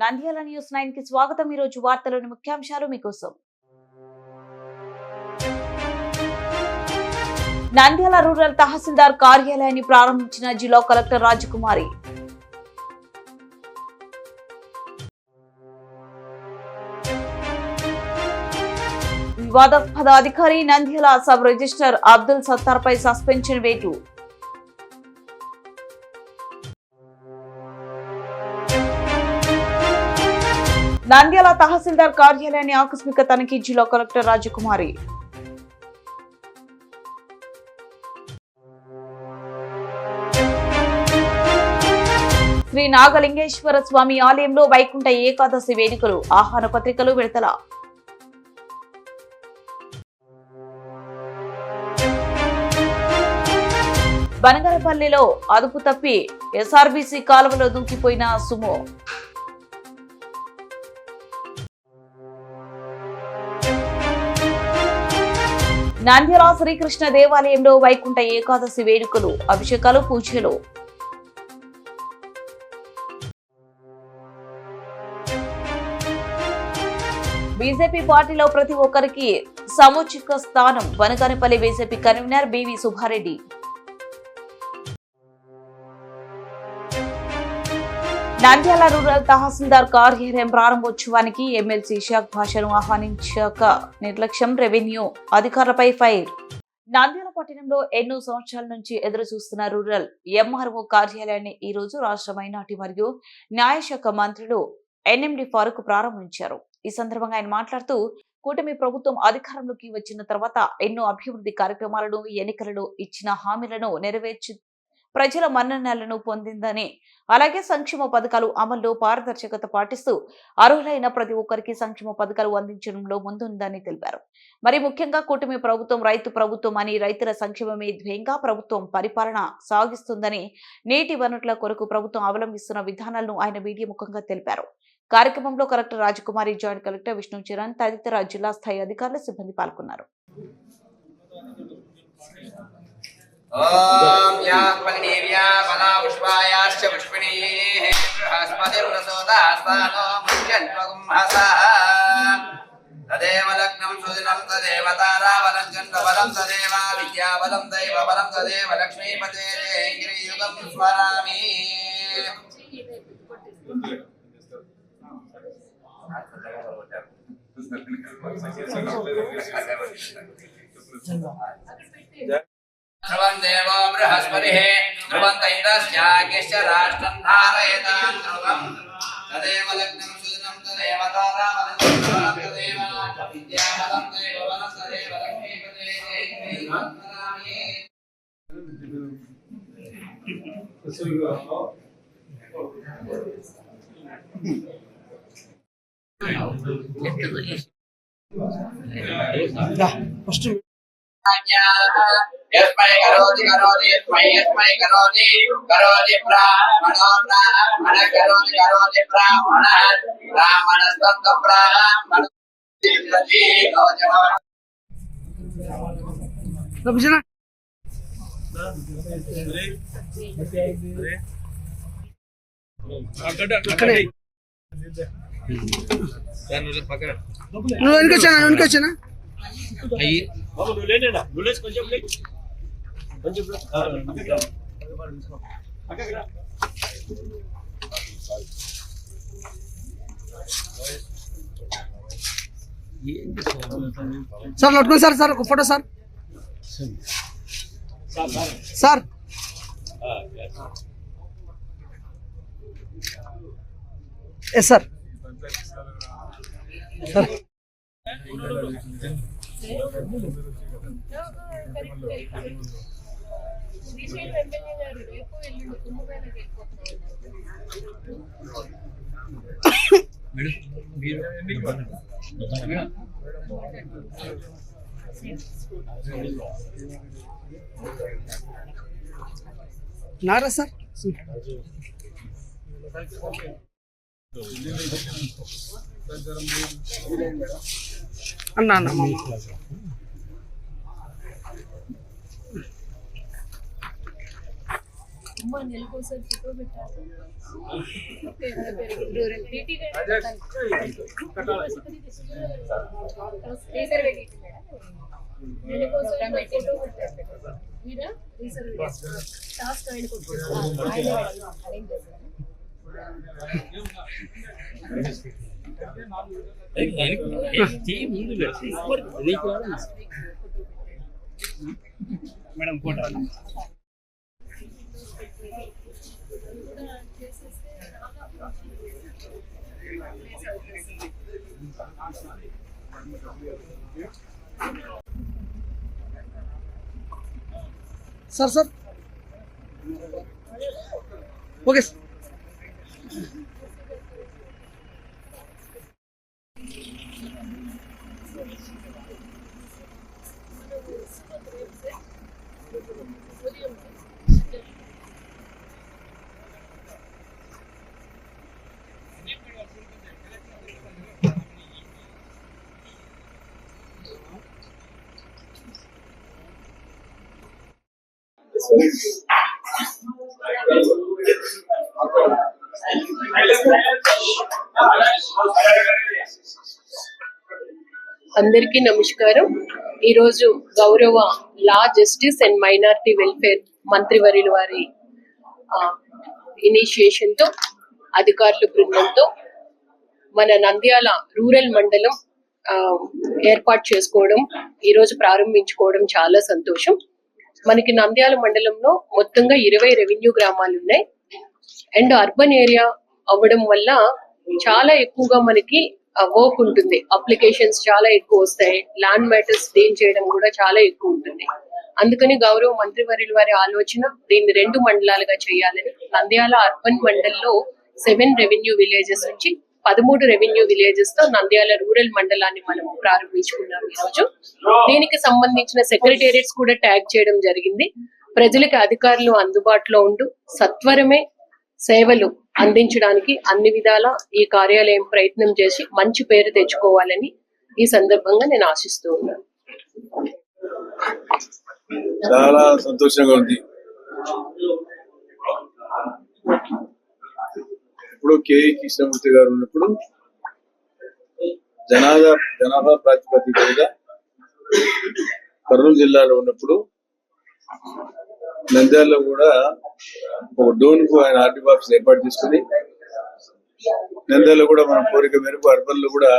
Nandyal news నైన్కి స్వాగతం. ఈ రోజు వార్తలోని ముఖ్యాంశాలు మీకోసం. నంద్యాల రూరల్ తహసీల్దార్ కార్యాలయాన్ని ప్రారంభించిన జిల్లా కలెక్టర్ రాజకుమారి. వివాదాస్పద అధికారి నంద్యాల సబ్ రిజిస్టర్ అబ్దుల్ సత్తార్ పై సస్పెన్షన్ వేటు. నంద్యాల తహసీల్దార్ కార్యాలయాన్ని ఆకస్మిక తనిఖీ జిల్లా కలెక్టర్ రాజకుమారి. శ్రీ నాగలింగేశ్వర స్వామి ఆలయంలో వైకుంఠ ఏకాదశి వేడుకలు ఆహ్వాన పత్రికలు విడతల బనగరపల్లిలో అదుపు తప్పి ఎస్ఆర్బీసీ కాలువలో దూకిపోయిన సుమో. నంద్యాల శ్రీకృష్ణ దేవాలయంలో వైకుంఠ ఏకాదశి వేడుకలు అభిషేకాలు పూజలు. బీజేపీ పార్టీలో ప్రతి ఒక్కరికి సముచిత స్థానం. Banaganapalli BJP convener BV Subbareddy. Nandyal rural tahsildar కార్యాలయం ప్రారంభోత్సవానికి ఎమ్మెల్సీ షాక్ భాషను ఆహ్వానించాక నిర్లక్ష్యం రెవెన్యూ అధికారులపై ఫైర్. నంద్యాల పట్టణంలో ఎన్నో సంవత్సరాల నుంచి ఎదురు చూస్తున్న రూరల్ ఎంఆర్ఓ కార్యాలయాన్ని ఈ రోజు రాష్ట్ర మైనార్టీ మరియు న్యాయశాఖ మంత్రులు ఎన్ఎండి ఫారూక్ ప్రారంభించారు. ఈ సందర్భంగా ఆయన మాట్లాడుతూ కూటమి ప్రభుత్వం అధికారంలోకి వచ్చిన తర్వాత ఎన్నో అభివృద్ధి కార్యక్రమాలను ఎన్నికలలో ఇచ్చిన హామీలను నెరవేర్చి ప్రజల మన్ననలను పొందిందని. అలాగే సంక్షేమ పథకాలు అమల్లో పారదర్శకత పాటిస్తూ అర్హులైన ప్రతి ఒక్కరికి సంక్షేమ పథకాలు అందించడంలో ముందుందని తెలిపారు. మరి ముఖ్యంగా కూటమి ప్రభుత్వం రైతు ప్రభుత్వం అని రైతుల సంక్షేమమే ధ్యేయంగా ప్రభుత్వం పరిపాలన సాగిస్తుందని నీటి వనరుల కొరకు ప్రభుత్వం అవలంబిస్తున్న విధానాలను ఆయన మీడియా ముఖంగా తెలిపారు. కార్యక్రమంలో collector Rajakumari joint collector Vishnu Charan తదితర జిల్లా స్థాయి అధికారులు సిబ్బంది పాల్గొన్నారు. ॐ या फलदेव्या फला पुष्पायाश्च पुष्पिणीः बृहस्पतिर्वसोदास्तानो मुह्यन्त्वगुंहसः तदेव लग्नं सुदिनं तदेव ताराबलं चन्द्रबलं तदेव विद्याबलं दैवबलं तदेव लक्ष्मीपते गिरियुगं स्मरामि ध्रुवं देवो बृहस्पतिः ध्रुवन्त इन्द्रस्याज्ञश्च राष्ट्रं धारयतां ध्रुवम्। तदेव लग्नं सुदिनं तदेव ताराबलं तदेव विद्याबलं दैवबलं तदेव लक्ष्मीपते। गिरियुगं स्मरामि यस्मै करोति करोति यस्मै यस्मै करोति करोति ब्राह्मणो ब्राह्मण करोति करोति ब्राह्मणः ब्राह्मणस्तत्र ब्राह्मण Babusana. అక్కడే నువ్వు వెనుకొచ్చానా నువ్వు వెనుకొచ్చానా బాబు నువ్వు లేనేనా నువ్వు లేచి కొంచెం లే కొంచెం. సార్? పట్టుకోండి సార్ సార్ ఒక photo sir. Sir. Yes sir. Sir. Srisailam MLA గారు రేపు ఎల్లుండి కుంభమేళకి వెళ్ళిపోతున్నారు నారా సార్ అన్న అన్న. మామ అమ్మ నెలకోసారి ఫోటో పెట్టారు madam photo sir sir. Okay sir. అందరికీ నమస్కారం. ఈరోజు గౌరవ law justice and minority welfare మంత్రివర్యుల వారి ఇనిషియేషన్తో అధికారుల బృందంతో మన నంద్యాల రూరల్ మండలం ఏర్పాటు చేసుకోవడం ఈరోజు ప్రారంభించుకోవడం చాలా సంతోషం. మనకి నంద్యాల మండలంలో మొత్తంగా ఇరవై రెవెన్యూ గ్రామాలు ఉన్నాయి. అండ్ అర్బన్ ఏరియా అవ్వడం వల్ల చాలా ఎక్కువగా మనకి వర్క్ ఉంటుంది. అప్లికేషన్స్ చాలా ఎక్కువ వస్తాయి. ల్యాండ్ మ్యాటర్స్ డీల్ చేయడం కూడా చాలా ఎక్కువ ఉంటుంది. అందుకని గౌరవ మంత్రివర్యుల వారి ఆలోచన దీన్ని రెండు మండలాలుగా చేయాలని. నంద్యాల అర్బన్ మండల్లో సెవెన్ రెవెన్యూ విలేజెస్ నుంచి పదమూడు రెవెన్యూ విలేజెస్తో నంద్యాల రూరల్ మండలాన్ని మనం ప్రారంభించుకున్నాం ఈరోజు. దీనికి సంబంధించిన సెక్రటేరియట్స్ కూడా ట్యాగ్ చేయడం జరిగింది. ప్రజలకు అధికారులు అందుబాటులో ఉండు సత్వరమే సేవలు అందించడానికి అన్ని విధాల ఈ కార్యాలయం ప్రయత్నం చేసి మంచి పేరు తెచ్చుకోవాలని ఈ సందర్భంగా నేను ఆశిస్తూ ఉన్నాను. చాలా సంతోషంగా ఉంది. ఇప్పుడు కె కృష్ణమూర్తి గారు ఉన్నప్పుడు జనాభా జనాభా ప్రాతిపదికగా కర్నూలు జిల్లాలో ఉన్నప్పుడు నంద్యాలలో కూడా ఒక డోన్కు ఆయన ఆర్టీ ఆఫీస్ ఏర్పాటు చేసుకుని నంద్యాలలో కూడా మన కోరిక మేరకు అర్బన్లో కూడా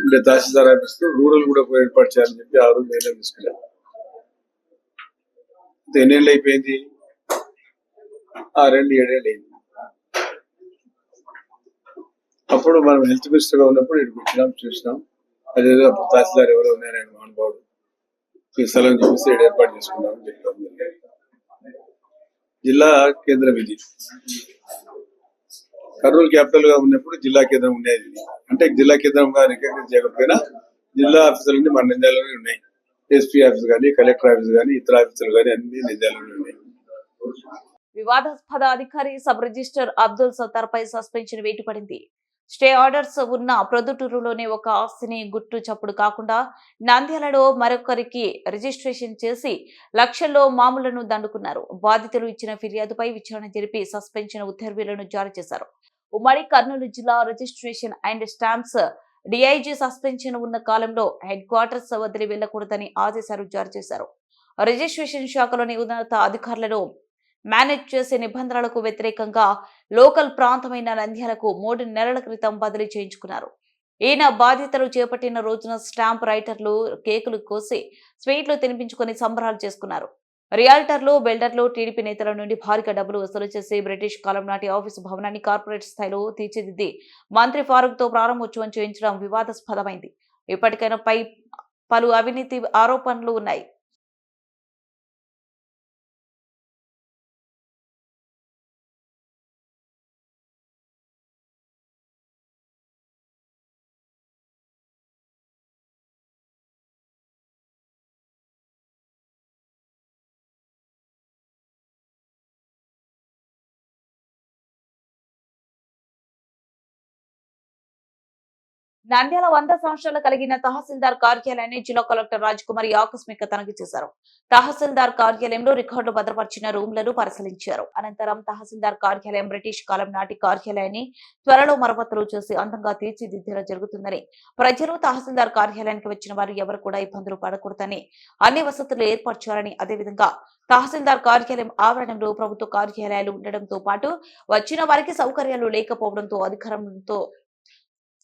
ఉండే తహసీల్దార్ ఆఫీస్ రూరల్ కూడా ఏర్పాటు చేయాలని చెప్పి ఆ రోజు నిర్ణయం తీసుకున్నాం. ఎన్నేళ్ళు అయిపోయింది? ఆ రెండు ఏడేళ్ళు అయింది. అప్పుడు మనం హెల్త్ మినిస్టర్గా ఉన్నప్పుడు ఇటు వచ్చినాం చూసినాం. అదేదో తహసీల్దార్ ఎవరో ఉన్నారని మహానుభావుడు ఈ స్థలం చూసి ఏర్పాటు చేసుకున్నాం జిల్లా కేంద్రం ఇది కర్నూలు క్యాపిటల్గా ఉన్నప్పుడు జిల్లా కేంద్రం ఉండేది అంటే జిల్లా కేంద్రంగా రికగ్నైజ్ చేయకపోయినా జిల్లా ఆఫీసులన్నీ మన నిందాలోనే ఉన్నాయి. ఎస్పీ ఆఫీస్ కానీ కలెక్టర్ ఆఫీస్ కానీ ఇతర ఆఫీసులు కానీ అన్ని నిందాలోనే ఉన్నాయి. వివాదాస్పద అధికారి సబ్ రిజిస్టర్ అబ్దుల్ సత్తార్ పై సస్పెన్షన్ వేటు పడింది స్టే ఆర్డర్స్ ఉన్న ప్రొద్దుటూరులోనే ఒక ఆస్తిని గుట్టు చప్పుడు కాకుండా నంద్యాలలో మరొకరికి రిజిస్ట్రేషన్ చేసి లక్షల్లో మామూలను దండుకున్నారు. బాధితులు ఇచ్చిన ఫిర్యాదుపై విచారణ జరిపి సస్పెన్షన్ ఉత్తర్వులను జారీ చేశారు. ఉమ్మడి కర్నూలు జిల్లా registration and stamps DIG suspension ఉన్న కాలంలో హెడ్ క్వార్టర్స్ వదిలి వెళ్ళకూడదని ఆదేశాలు జారీ చేశారు. రిజిస్ట్రేషన్ శాఖలోని ఉన్నత అధికారులను మేనేజ్ చేసే నిబంధనలకు వ్యతిరేకంగా లోకల్ ప్రాంతమైన నంద్యాలకు మూడు నెలల క్రితం బదిలీ చేయించుకున్నారు. ఈయన బాధ్యతలు చేపట్టిన రోజున స్టాంప్ రైటర్లు కేకులు కోసి స్వీట్లు తినిపించుకొని సంబరాలు చేసుకున్నారు. రియాల్టర్లు బిల్డర్లు టీడీపీ నేతల నుండి భారీగా డబ్బులు వసూలు చేసి బ్రిటిష్ కాలం నాటి ఆఫీసు భవనాన్ని కార్పొరేట్ స్థాయిలో తీర్చిదిద్ది మంత్రి ఫారూక్తో ప్రారంభోత్సవం చేయించడం వివాదాస్పదమైంది. ఇప్పటికైనా పై పలు అవినీతి ఆరోపణలు ఉన్నాయి. నంద్యాల వంద సంవత్సరాలు కలిగిన తహసీల్దార్ కార్యాలయాన్ని జిల్లా కలెక్టర్ రాజ్ కుమార్ ఆకస్మిక తనిఖీ చేశారు. తహసీల్దార్ కార్యాలయంలో రికార్డు భద్రపరిచిన రూమ్లను పరిశీలించారు. అనంతరం తహసీల్దార్ కార్యాలయం బ్రిటిష్ కాలం నాటి కార్యాలయాన్ని త్వరలో మరమ్మతులు చేసి అందంగా తీర్చిదిద్దేలా జరుగుతుందని ప్రజలు తహసీల్దార్ కార్యాలయానికి వచ్చిన వారు ఎవరు కూడా ఇబ్బందులు పడకూడదని అన్ని వసతులు ఏర్పరచాలని అదేవిధంగా తహసీల్దార్ కార్యాలయం ఆవరణంలో ప్రభుత్వ కార్యాలయాలు ఉండడంతో పాటు వచ్చిన వారికి సౌకర్యాలు లేకపోవడంతో అధికారంతో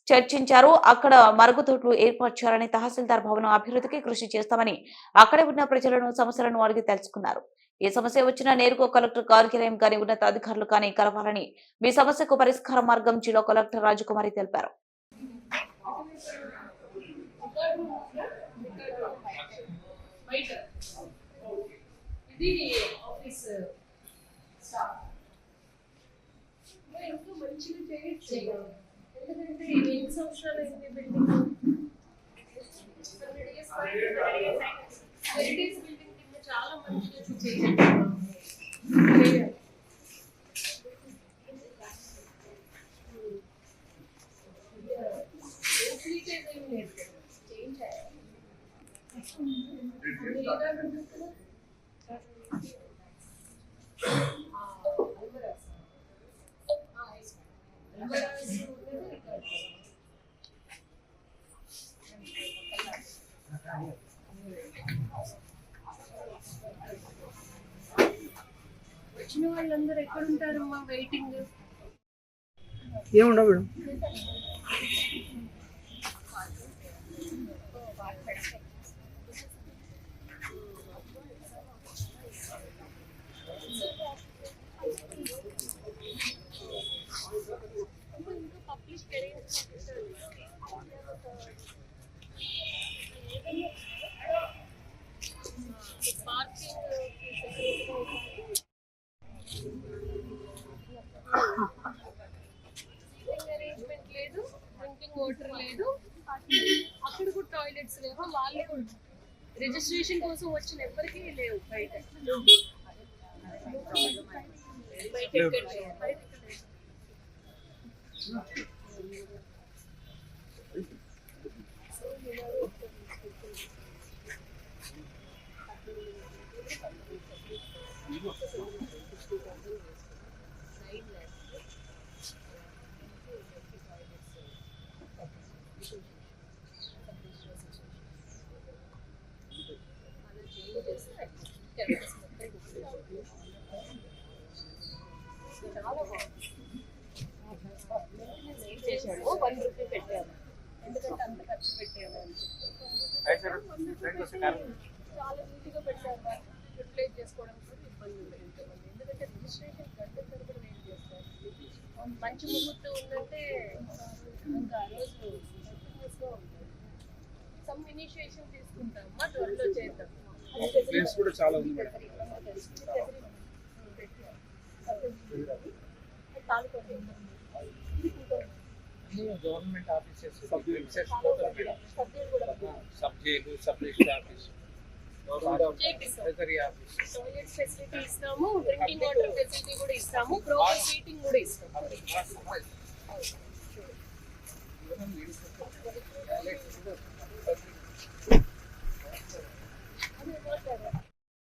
చర్చించారు. అక్కడ మరుగుదొడ్లు ఏర్పరచారని తహసీల్దార్ భవనం అభివృద్ధికి కృషి చేస్తామని అక్కడ ఉన్న ప్రజలను సమస్యలను అడిగి తెలుసుకున్నారు. ఏ సమస్య వచ్చినా నేరుగా కలెక్టర్ కార్యాలయం కానీ ఉన్నత అధికారులు కానీ కలవాలని మీ సమస్యకు పరిష్కార మార్గం జిల్లా కలెక్టర్ రాజకుమారి తెలిపారు. మంచిగా చేయొచ్చు ఎందుకంటే ఇది ఎన్ని సంవత్సరాలు అయింది బిల్డింగ్ హెరిటేజ్ బిల్డింగ్ కింద చాలా మంచిగా చేయాలి హెరిటేజ్ ఏం వాళ్ళందరూ ఎక్కడ ఉంటారమ్మా వెయిటింగ్ ఏముండవు మేడం. వాటర్ లేదు. అక్కడ కూడా టాయిలెట్స్ లేవు? వాళ్ళే రిజిస్ట్రేషన్ కోసం వచ్చిన ఎవరికి లేవు బయట. బయట ఎక్కడ లేవు. బయట ఎక్కడ లేవు. ఏం చేశాడు వన్ రూపీ పెట్టాము ఎందుకంటే అంత ఖర్చు పెట్టాము అని చెప్పి చాలా నీట్గా పెట్టారు యూటిలైజ్ చేసుకోవడం కూడా ఇబ్బంది ఉండదు ఇంతమంది ఎందుకంటే రిజిస్ట్రేషన్ గంట తరబడి వెయిట్ చేస్తారు మంచి ముహూర్తం ఉందంటే ఇంకా ఆ రోజు కంటిన్యూస్గా ఉంటుంది సమ్ ఇనిషియేషన్ తీసుకుంటాం మా త్వరలో చేద్దాం. ప్లేస్ కూడా చాలా ఉంది madam. Government offices sub divisions సభ్యులు కూడా sub jail sub register office చేపిస్తాం ట్రెజరీ ఆఫీస్ టాయిలెట్ ఫెసిలిటీ ఇస్తాము డ్రింకింగ్ వాటర్ ఫెసిలిటీ కూడా ఇస్తాము ప్రాపర్ సీటింగ్ కూడా ఇస్తాము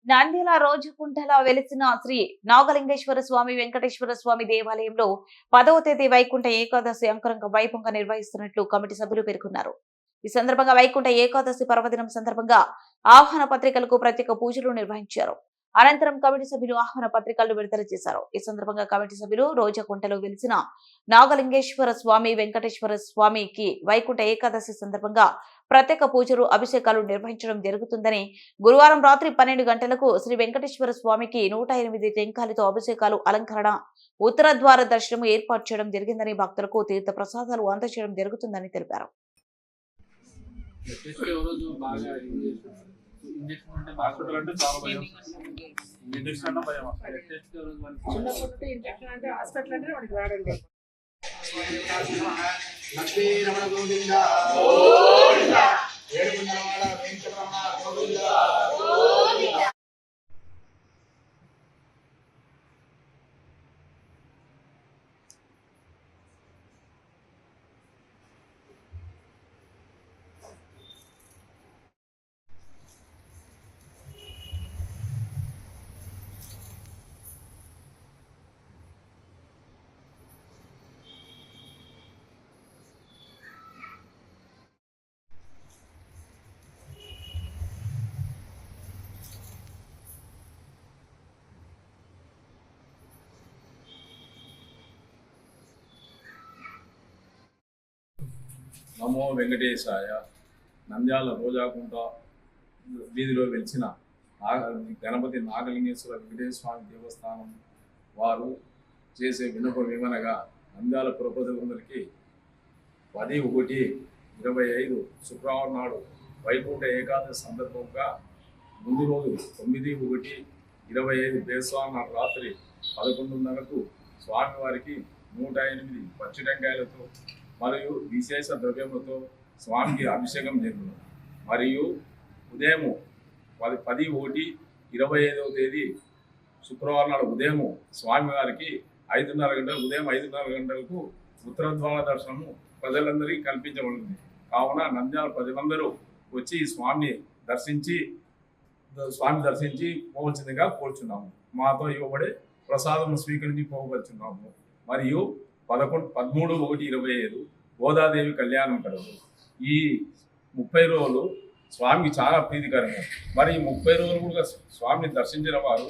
నంద్యాల రోజుకుంటల వెలిసిన శ్రీ నాగలింగేశ్వర స్వామి వెంకటేశ్వర స్వామి దేవాలయంలో పదవ తేదీ వైకుంఠ ఏకాదశి అంకరంగ వైభవంగా నిర్వహిస్తున్నట్లు కమిటీ సభ్యులు పేర్కొన్నారు. ఈ సందర్భంగా వైకుంఠ ఏకాదశి పర్వదినం సందర్భంగా ఆహ్వాన పత్రికలకు ప్రత్యేక పూజలు నిర్వహించారు. అనంతరం కమిటీ సభ్యులు ఆహ్వాన పత్రికలను విడుదల చేశారు. ఈ సందర్భంగా కమిటీ సభ్యులు రోజకుంటలో వెలిసిన నాగలింగేశ్వర స్వామి వెంకటేశ్వర స్వామికి వైకుంఠ ఏకాదశి సందర్భంగా ప్రత్యేక పూజలు అభిషేకాలు నిర్వహించడం జరుగుతుందని గురువారం రాత్రి పన్నెండు గంటలకు శ్రీ వెంకటేశ్వర స్వామికి నూట ఎనిమిది టెంకాయలతో అభిషేకాలు అలంకరణ ఉత్తర ద్వార దర్శనం ఏర్పాటు చేయడం జరిగిందని భక్తులకు తీర్థ ప్రసాదాలు అందజేయడం జరుగుతుందని తెలిపారు. ఇంజక్షన్ అంటే హాస్పిటల్ అంటే చాలా భయం. ఇంజక్షన్ అంటే భయం ఇంజక్షన్ అంటే హాస్పిటల్ అంటే వాడికి రాడండి లక్ష్మీ రమణ గోవింద ఏడుగుండలవాడ వెంకటరమణ గోవింద. నమో వెంకటేశాయ నంద్యాల రోజాకుంట వీధిలో వెలిచిన నాగ గణపతి నాగలింగేశ్వర వెంకటేశ్వర స్వామి దేవస్థానం వారు చేసే వినపం ఏమనగా నంద్యాల పురపతులందరికీ పది ఒకటి ఇరవై ఐదు శుక్రవారం నాడు వైకుంఠ ఏకాదశి సందర్భంగా ముందు రోజు తొమ్మిది ఒకటి ఇరవై ఐదు బేస్వామి నాడు రాత్రి పదకొండున్నరకు స్వామివారికి నూట ఎనిమిది పచ్చి టెంకాయలతో మరియు విశేష ద్రవ్యములతో స్వామికి అభిషేకం జరుగును మరియు ఉదయము పది పది ఒకటి ఇరవై ఐదవ తేదీ శుక్రవారం నాడు ఉదయం స్వామివారికి ఐదున్నర గంటలకు ఉదయం ఐదున్నర గంటలకు ఉత్తరద్వార దర్శనము ప్రజలందరికీ కల్పించబడింది. కావున నంద్యాల ప్రజలందరూ వచ్చి ఈ స్వామిని దర్శించి స్వామి దర్శించి పోవలసిందిగా కోరుచున్నాము. మాతో ఇవ్వబడే ప్రసాదం స్వీకరించి పోవచ్చున్నాము. మరియు పదకొండు పదమూడు ఒకటి ఇరవై ఐదు గోదాదేవి కళ్యాణం కలదు. ఈ ముప్పై రోజులు స్వామికి చాలా ప్రీతికరంగా మరి ఈ ముప్పై రోజులు కూడా స్వామిని దర్శించిన వారు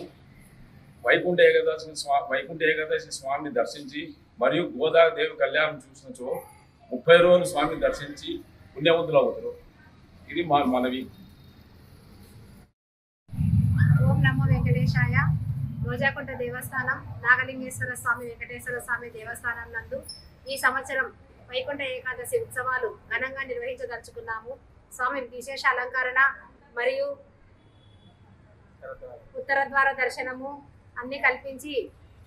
వైకుంఠ ఏకాదశి స్వా వైకుంఠ ఏకాదశి స్వామిని దర్శించి మరియు గోదాదేవి కళ్యాణం చూసినచో ముప్పై రోజులు స్వామిని దర్శించి పుణ్యవంతులు అవుతారు. ఇది మా మనవి. ఓం నమో వెంకటేశాయ. రోజాకుంట దేవస్థానం నాగలింగేశ్వర స్వామి వెంకటేశ్వర స్వామి దేవస్థానం నందు ఈ సంవత్సరం వైకుంఠ ఏకాదశి ఉత్సవాలు ఘనంగా నిర్వహించదలుచుకున్నాము. స్వామి విశేష అలంకరణ మరియు ఉత్తర ద్వార దర్శనము అన్ని కల్పించి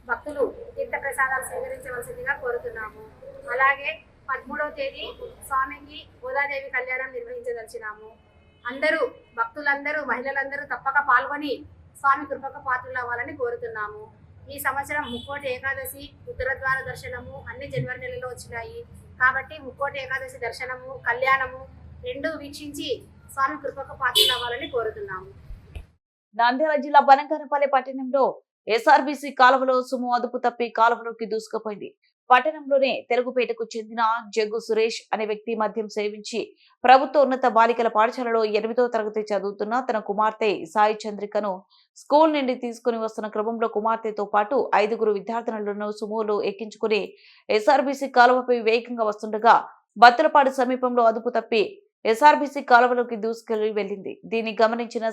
భక్తులు తీర్థ ప్రసాదాలు స్వీకరించవలసిందిగా కోరుతున్నాము. అలాగే పదమూడవ తేదీ స్వామికి గోదాదేవి కళ్యాణం నిర్వహించదలిచినాము. అందరూ భక్తులందరూ మహిళలందరూ తప్పక పాల్గొని స్వామి కృపక పాత్రలు అవ్వాలని కోరుతున్నాము. ఈ సంవత్సరం ముక్కోటి ఏకాదశి ఉత్తరద్వార దర్శనము అన్ని జనవరి నెలలో వచ్చినాయి. కాబట్టి ముక్కోటి ఏకాదశి దర్శనము కళ్యాణము రెండు వీక్షించి స్వామి కృపక పాత్రలు అవ్వాలని కోరుతున్నాము. నంద్యాల జిల్లా బనగానపల్లి పట్టణంలో ఎస్ఆర్బీసీ కాలువలో సుము అదుపు తప్పి కాలువలోకి దూసుకుపోయింది. పట్టణంలోనే తెలుగుపేటకు చెందిన జగ్గు సురేష్ అనే వ్యక్తి మద్యం సేవించి ప్రభుత్వ ఉన్నత బాలికల పాఠశాలలో ఎనిమిదో తరగతి చదువుతున్న తన కుమార్తె సాయి చంద్రికను స్కూల్ నుండి తీసుకుని వస్తున్న క్రమంలో కుమార్తెతో పాటు ఐదుగురు విద్యార్థినులను సుమోలో ఎక్కించుకుని ఎస్ఆర్బీసీ కాలువపై వేగంగా వస్తుండగా బత్తలపాడు సమీపంలో అదుపు తప్పి ఎస్ఆర్బీసీ కాలువలోకి దూసుకెళ్ళి వెళ్ళింది. దీన్ని గమనించిన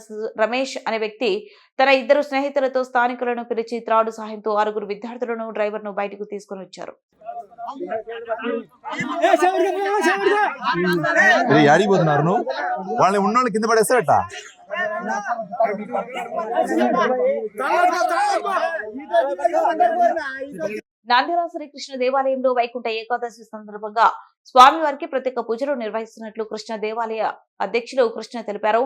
రమేష్ అనే వ్యక్తి తన ఇద్దరు స్నేహితులతో స్థానికులను పిలిచి త్రాడు సహాయంతో ఆరుగురు విద్యార్థులను డ్రైవర్ను బయటకు తీసుకుని వచ్చారు. రే యాడికి పోతున్నారు నువ్వు? వాళ్ళని ఉన్నోళ్ళు కింద పడేస్తారట. నంద్యాల శ్రీకృష్ణ దేవాలయంలో వైకుంఠ ఏకాదశి సందర్భంగా స్వామివారికి ప్రత్యేక పూజలు నిర్వహిస్తున్నట్లు కృష్ణ దేవాలయ అధ్యక్షులు కృష్ణ తెలిపారు.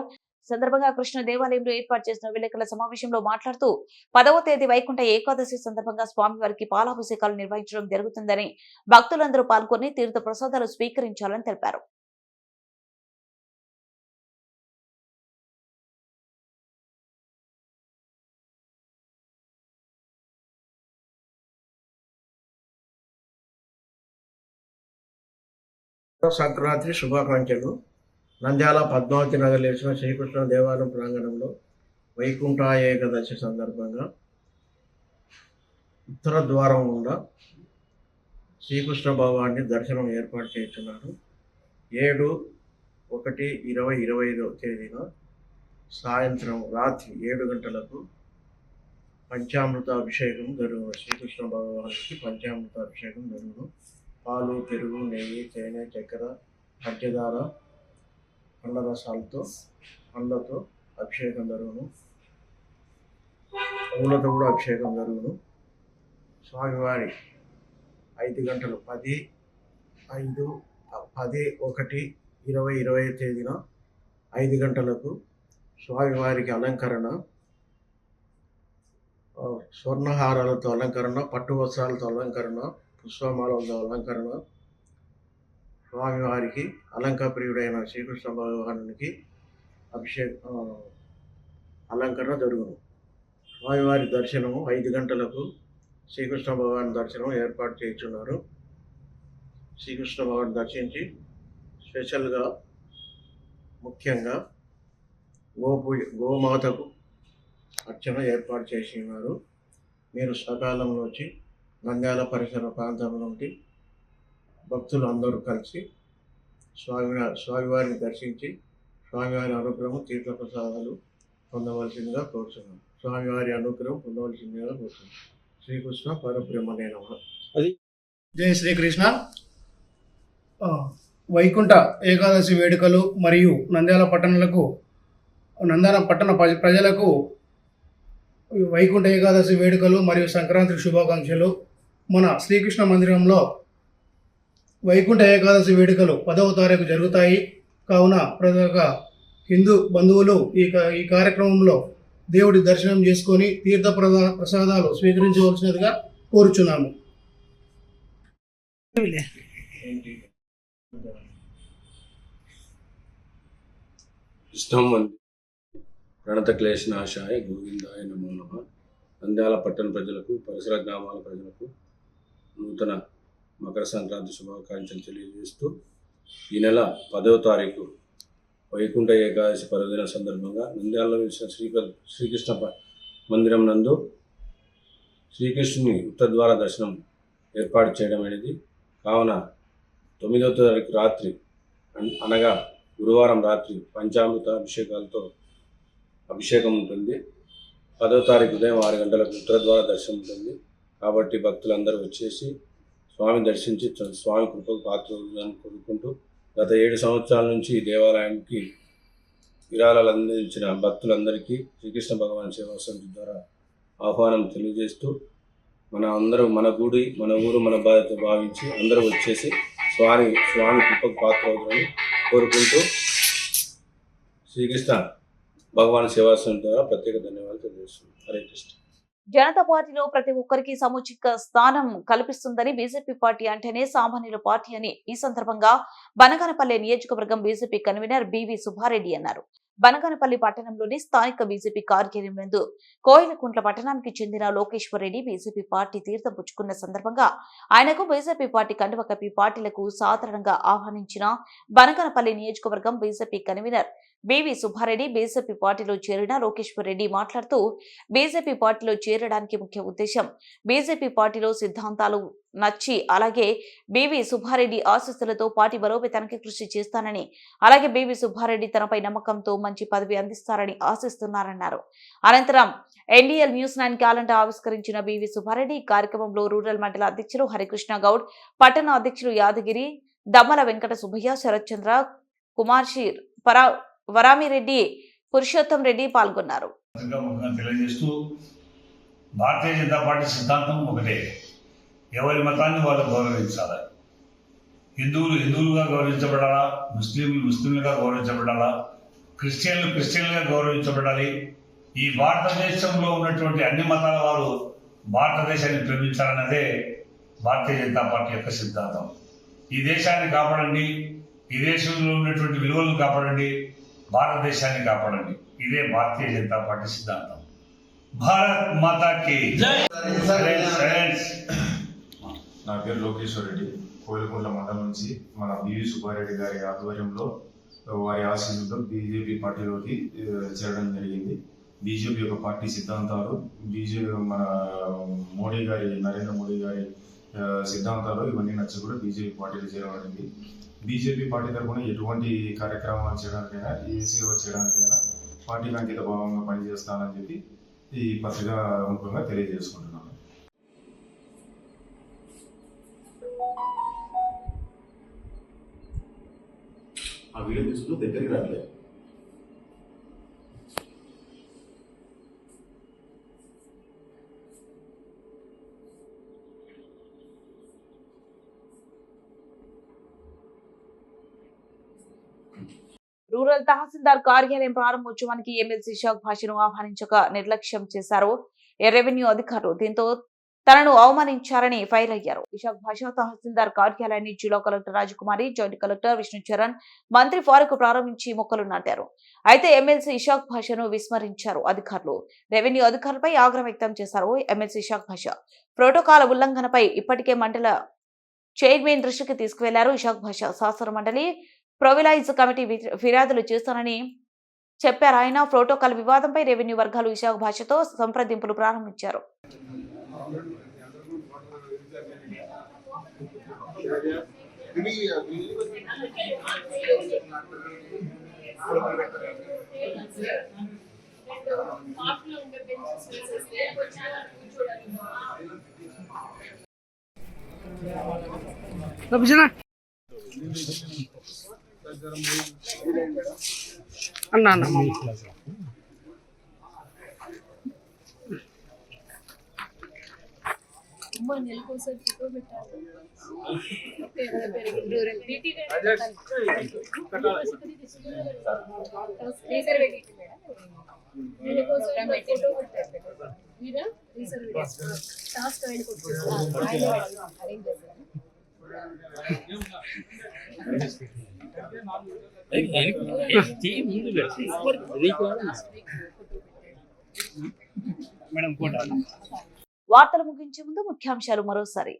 సందర్భంగా కృష్ణ దేవాలయంలో ఏర్పాటు చేసిన విలేకరుల సమావేశంలో మాట్లాడుతూ పదవ తేదీ వైకుంఠ ఏకాదశి సందర్భంగా స్వామివారికి పాలాభిషేకాలు నిర్వహించడం జరుగుతుందని భక్తులందరూ పాల్గొని తీర్థ ప్రసాదాలు స్వీకరించాలని తెలిపారు. సంక్రాంతి శుభాకాంక్షలు. నంద్యాల పద్మావతి నగర్ లేచిన శ్రీకృష్ణ దేవాలయం ప్రాంగణంలో వైకుంఠ ఏకాదశి సందర్భంగా ఉత్తర ద్వారం గుండా శ్రీకృష్ణ భగవాన్ని దర్శనం ఏర్పాటు చేస్తున్నారు. ఏడు ఒకటి ఇరవై ఇరవై ఐదో తేదీన సాయంత్రం రాత్రి ఏడు గంటలకు పంచామృత అభిషేకం జరుగును. శ్రీకృష్ణ భగవానికి పంచామృత అభిషేకం జరుగును. పాలు పెరుగు నెయ్యి తేనె చక్కెర పంచదార పండ్ల రసాలతో పండ్లతో అభిషేకం జరుగును. పూలతో కూడా అభిషేకం జరుగును. స్వామివారి ఐదు గంటలు పది ఐదు పది ఒకటి ఇరవై ఇరవై తేదీన ఐదు గంటలకు స్వామివారికి అలంకరణ స్వర్ణహారాలతో అలంకరణ పట్టు వస్త్రాలతో అలంకరణ పుష్పమాలతో అలంకరణ స్వామివారికి అలంకాప్రియుడైన శ్రీకృష్ణ భగవానునికి అభిషేక అలంకరణ జరుగును. స్వామివారి దర్శనం ఐదు గంటలకు శ్రీకృష్ణ భగవాన్ దర్శనం ఏర్పాటు చేస్తున్నారు శ్రీకృష్ణ భగవాన్ దర్శించి స్పెషల్గా ముఖ్యంగా గోపూజ గోమాతకు అర్చన ఏర్పాటు చేసి ఉన్నారు మీరు సకాలంలో వచ్చి నంద్యాల పరిసర ప్రాంతం నుండి భక్తులు అందరూ కలిసి స్వామి స్వామివారిని దర్శించి స్వామివారి అనుగ్రహం తీర్థప్రసాదాలు పొందవలసిందిగా కోరుతున్నాం స్వామివారి అనుగ్రహం పొందవలసిందిగా కోరుతున్నాం శ్రీకృష్ణ పరబ్రహ్మనే నమః. జై శ్రీకృష్ణ. వైకుంఠ ఏకాదశి వేడుకలు మరియు నంద్యాల పట్టణాలకు నంద్యాల పట్టణ ప్రజ- ప్రజలకు వైకుంఠ ఏకాదశి వేడుకలు మరియు సంక్రాంతి శుభాకాంక్షలు మన శ్రీకృష్ణ మందిరంలో వైకుంఠ ఏకాదశి వేడుకలు పదవ తారీఖు జరుగుతాయి. కావున ప్రతి ఒక్క హిందూ బంధువులు ఈ క- ఈ కార్యక్రమంలో దేవుడి దర్శనం చేసుకొని తీర్థ ప్రదా ప్రసాదాలు స్వీకరించవలసినదిగా కోరుచున్నాము. కృష్ణం వంది ప్రణత క్లేశనాశాయ గోవిందాయ నమో నమ. నంద్యాల పట్టణ ప్రజలకు పరిసర గ్రామాల ప్రజలకు నూతన మకర సంక్రాంతి శుభాకాంక్షలు తెలియజేస్తూ ఈ నెల పదవ తారీఖు వైకుంఠ ఏకాదశి పర్వదిన సందర్భంగా నంద్యాలలో వేసిన శ్రీక శ్రీకృష్ణ మందిరం నందు శ్రీకృష్ణుని ఉత్తరద్వార దర్శనం ఏర్పాటు చేయడం అనేది కావున తొమ్మిదవ తారీఖు రాత్రి అన్- అనగా గురువారం రాత్రి పంచామృత అభిషేకాలతో అభిషేకం ఉంటుంది. పదో తారీఖు ఉదయం ఆరు గంటలకు ఉత్తరద్వార దర్శనం ఉంటుంది. కాబట్టి భక్తులందరూ వచ్చేసి స్వామి దర్శించి స్వామి కృపకు పాత్రలను కోరుకుంటూ గత ఏడు సంవత్సరాల నుంచి ఈ దేవాలయానికి విరాళాలు అందించిన భక్తులందరికీ శ్రీకృష్ణ భగవాన్ సేవా సమితి ద్వారా ఆహ్వానం తెలియజేస్తూ మన అందరూ మన గుడి మన ఊరు మన బాధ్యత భావించి అందరూ వచ్చేసి స్వామి స్వామి కృపకు పాత్ర అవుతుందని కోరుకుంటూ శ్రీకృష్ణ భగవాన్ సేవాశ్రమం ద్వారా ప్రత్యేక ధన్యవాదాలు తెలియజేస్తున్నాను హరే కృష్ణ. జనతా పార్టీలో ప్రతి ఒక్కరికి సముచిత స్థానం కల్పిస్తుందని బీజేపీ పార్టీ అంటేనే సామాన్యుల పార్టీ అని ఈ సందర్భంగా బనగానపల్లి నియోజకవర్గం బీజేపీ కన్వీనర్ బివి సుబ్బారెడ్డి అన్నారు. బనగానపల్లి పట్టణంలోని స్థానిక బీజేపీ కార్యాలయం నందు కోయిలకుంట్ల పట్టణానికి చెందిన లోకేశ్వర్ రెడ్డి బీజేపీ పార్టీ తీర్థం పుచ్చుకున్న సందర్భంగా ఆయనకు బీజేపీ పార్టీ కండువ కప్పి పార్టీలకు సాధారణంగా ఆహ్వానించిన బనగానపల్లి నియోజకవర్గం BJP convener BV Subbareddy BJP పార్టీలో చేరిన లోకేశ్వర్ రెడ్డి మాట్లాడుతూ బీజేపీ పార్టీలో చేరడానికి ముఖ్య ఉద్దేశం బీజేపీ పార్టీలో సిద్ధాంతాలు నచ్చి అలాగే బివి సుబ్బారెడ్డి ఆశస్సులతో పార్టీ బలోపేతానికి కృషి చేస్తానని అలాగే బివి సుబ్బారెడ్డి తనపై నమ్మకంతో మంచి పదవి అందిస్తారని ఆశిస్తున్నారన్నారు. అనంతరం ఎన్డీఎల్ న్యూస్ నైన్ క్యాలెండర్ ఆవిష్కరించిన బివి సుబ్బారెడ్డి కార్యక్రమంలో రూరల్ మండల అధ్యక్షులు హరికృష్ణ గౌడ్ పట్టణ అధ్యక్షులు యాదగిరి దమ్మల వెంకట సుబ్బయ్య శరత్చంద్ర కుమార్ పరా వరామిరెడ్డి పురుషోత్తం రెడ్డి పాల్గొన్నారు. తెలియజేస్తూ భారతీయ జనతా పార్టీ సిద్ధాంతం ఒకటే. ఎవరి మతాన్ని వాళ్ళు గౌరవించాలి. హిందువులు హిందువులుగా గౌరవించబడాలా? ముస్లింలు ముస్లింలుగా గౌరవించబడాలా? క్రిస్టియన్లు క్రిస్టియన్లుగా గౌరవించబడాలి. ఈ భారతదేశంలో ఉన్నటువంటి అన్ని మతాల వారు భారతదేశాన్ని ప్రేమించాలన్నదే భారతీయ జనతా పార్టీ యొక్క సిద్ధాంతం. ఈ దేశాన్ని కాపాడండి. ఈ దేశంలో ఉన్నటువంటి విలువలను కాపాడండి. భారతదేశాన్ని కాపాడండి. ఇదే భారతీయ జనతా పార్టీ సిద్ధాంతం. భారత్ మాతాకి. నా పేరు లోకేశ్వర్ రెడ్డి. కోయిలకుంట్ల మండలం నుంచి మన బివి సుబ్బారెడ్డి గారి ఆధ్వర్యంలో వారి ఆశీస్సులతో బీజేపీ పార్టీలోకి చేరడం జరిగింది. బీజేపీ యొక్క పార్టీ సిద్ధాంతాలు బీజేపీ మన మోడీ గారి నరేంద్ర మోడీ గారి సిద్ధాంతాలు ఇవన్నీ నచ్చి కూడా బీజేపీ పార్టీలో చేరబడింది. బీజేపీ పార్టీ తరఫున ఎటువంటి కార్యక్రమాలు చేయడానికైనా ఏ సేవ చేయడానికైనా పార్టీకి అంకిత భావంగా పనిచేస్తానని చెప్పి ఈ పత్రికా ముఖ్యంగా తెలియజేసుకుంటున్నాను. ఆ వీడియో తీసుకుంటూ దగ్గరికి రావట్లేదు. రూరల్ తహసీల్దార్ కార్యాలయం ప్రారంభోత్సవానికి ఎమ్మెల్సీ షాక్ భాషను ఆహ్వానించక నిర్లక్ష్యం చేశారు. రెవెన్యూ అధికారులు దీంతో తనను అవమానించారని ఫైర్ అయ్యారు. విశాఖ భాష తహసీల్దార్ కార్యాలయాన్ని జిల్లా collector Rajakumari joint collector Vishnu Charan మంత్రి ఫారూక్ ప్రారంభించి మొక్కలు నాటారు. అయితే ఎమ్మెల్సీ ఇషాక్ భాషను విస్మరించారు అధికారులు. రెవెన్యూ అధికారులపై ఆగ్రహం వ్యక్తం చేశారు ఎమ్మెల్సీ ఇషాక్ భాష. ప్రోటోకాల్ ఉల్లంఘనపై ఇప్పటికే మండల చైర్మన్ దృష్టికి తీసుకువెళ్ళారు ఇషాక్ భాష. శాసన మండలి ప్రొవిలైజ్ కమిటీ ఫిర్యాదులు చేస్తానని చెప్పారు. ఆయన ప్రోటోకాల్ వివాదంపై రెవెన్యూ వర్గాలు విశాఖ భాషతో సంప్రదింపులు ప్రారంభించారు. ఇది అన్న అన్న అమ్మ. నెలకోసారి ఫోటో పెట్టాలి. వార్తలు ముగించే ముందు ముఖ్యాంశాలు మరోసారి.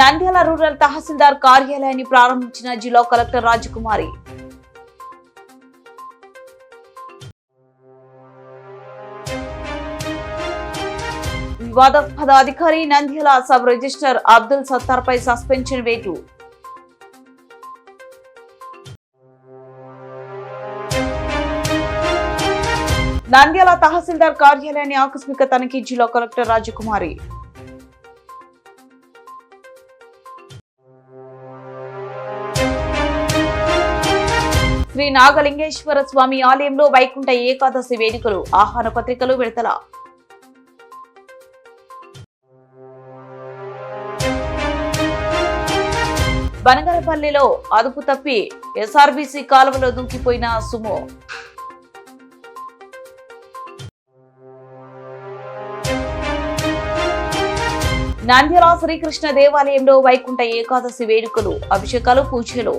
నంద్యాల రూరల్ తహసీల్దార్ కార్యాలయాన్ని ప్రారంభించిన జిల్లా కలెక్టర్ రాజకుమారి. వివాదాస్పద అధికారి నంద్యాల సబ్ రిజిస్టర్ అబ్దుల్ సత్తార్ పై సస్పెన్షన్ వేటు. నంద్యాల తహసీల్దార్ కార్యాలయాన్ని ఆకస్మిక తనిఖీ జిల్లా కలెక్టర్ రాజకుమారి. శ్రీ నాగలింగేశ్వర స్వామి ఆలయంలో వైకుంఠ ఏకాదశి వేడుకలు ఆహ్వాన పత్రికలు విడతల బనగరపల్లిలో అదుపు తప్పి ఎస్ఆర్బీసీ కాలువలో దూకిపోయిన సుమో. నంద్యాల శ్రీకృష్ణ దేవాలయంలో వైకుంఠ ఏకాదశి వేడుకలు అభిషేకాలు పూజలు.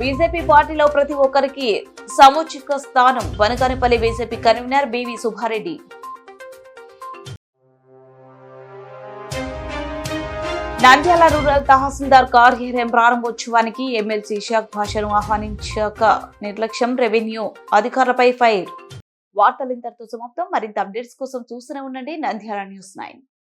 బీజేపీ పార్టీలో ప్రతి ఒక్కరికి సముచిత స్థానం Banaganapalli BJP convener BV Subbareddy. Nandyal rural tahsildar కార్యాలయం ప్రారంభోత్సవానికి ఎమ్మెల్సీ షాక్ భాషను ఆహ్వానించాక నిర్లక్ష్యం. రెవెన్యూ అధికారులపై ఫైర్. వార్తలు ఇంతటితో సమాప్తం. మరింత అప్డేట్స్ కోసం చూస్తూనే ఉండండి. Nandyal news nine.